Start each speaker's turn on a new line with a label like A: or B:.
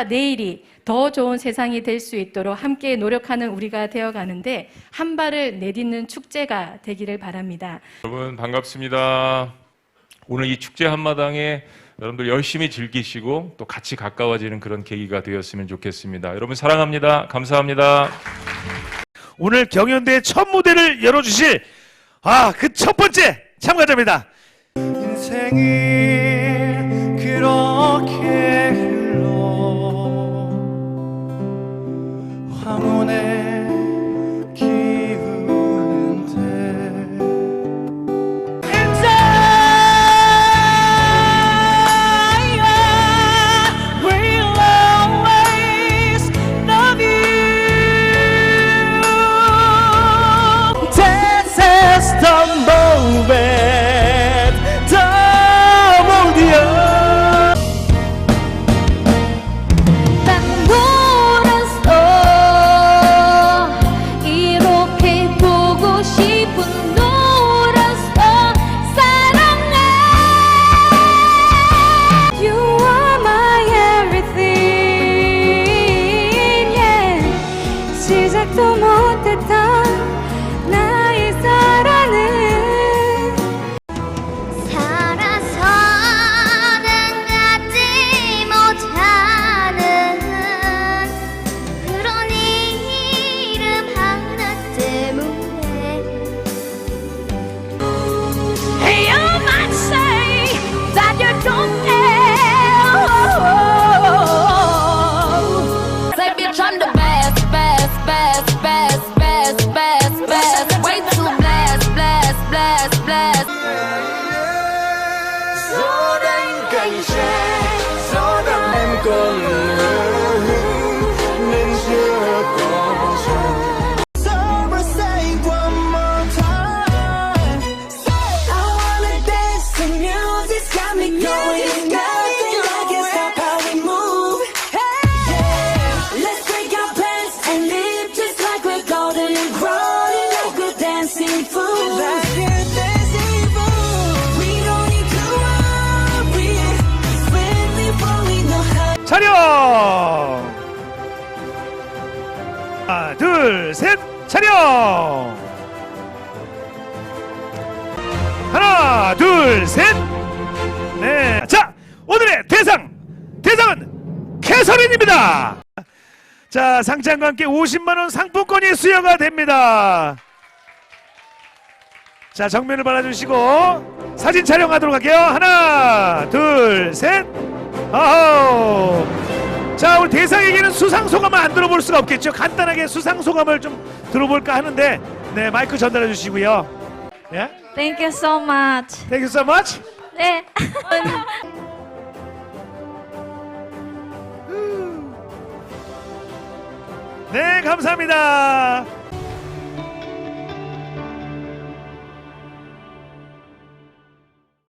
A: 오늘과 내일이 더 좋은 세상이 될 수 있도록 함께 노력하는 우리가 되어 가는데 한 발을 내딛는 축제가 되기를 바랍니다.
B: 여러분 반갑습니다. 오늘 이 축제 한마당에 여러분들 열심히 즐기시고 또 같이 가까워지는 그런 계기가 되었으면 좋겠습니다. 여러분 사랑합니다. 감사합니다.
C: 오늘 경연대의 첫 무대를 열어주실 아 그 첫 번째 참가자입니다. 인생이
D: 시작
C: 看见 둘, 셋, 차렷! 하나, 둘, 셋! 네. 자, 오늘의 대상! 대상은 캐서린입니다! 자, 상장과 함께 50만원 상품권이 수여가 됩니다. 자, 정면을 바라주시고 사진 촬영하도록 할게요. 하나, 둘, 셋! 아우. 자, 우리 대상에게는 수상 소감을 안 들어볼 수가 없겠죠. 간단하게 수상 소감을 좀 들어볼까 하는데, 네 마이크 전달해 주시고요. 예,
D: Thank you so much
C: thank you so much.
D: 네
C: 네, 감사합니다.